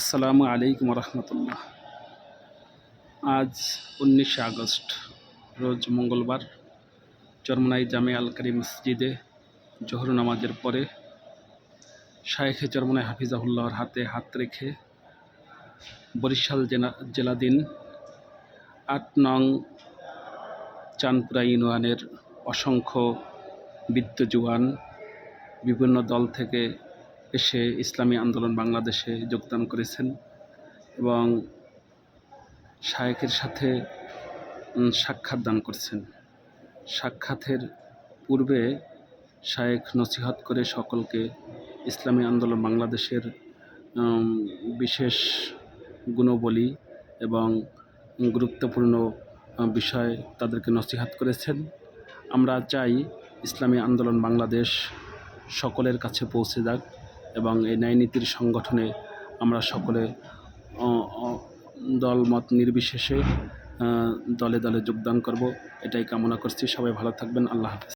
আসসালামু আলাইকুম রহমতুল্লাহ আজ উনিশে আগস্ট, রোজ মঙ্গলবার, চরমনাই জামে আল কারি মসজিদে জোহর নামাজের পরে শায়েখে চরমনাই হাফিজাহুল্লাহর হাতে হাত রেখে বরিশাল জেলা জেলাধীন আট নং চাঁদপুরা ইউনিয়নের অসংখ্য বিত্ত জুয়ান বিভিন্ন দল থেকে এসে ইসলামী আন্দোলন বাংলাদেশে যোগদান করেছেন এবং শায়েকের সাথে সাক্ষাৎ দান করছেন। সাক্ষাতের পূর্বে শায়েক নসিহত করে সকলকে ইসলামী আন্দোলন বাংলাদেশের বিশেষ গুণবলী এবং গুরুত্বপূর্ণ বিষয় তাদেরকে নসিহাত করেছেন। আমরা চাই ইসলামী আন্দোলন বাংলাদেশ সকলের কাছে পৌঁছে যাক। এবং এই ন্যায়নীতির সংগঠনে আমরা সকলে দলমত নির্বিশেষে দলে দলে যোগদান করব। এটাই কামনা করছি। সবাই ভালো থাকবেন। আল্লাহ হাফেজ।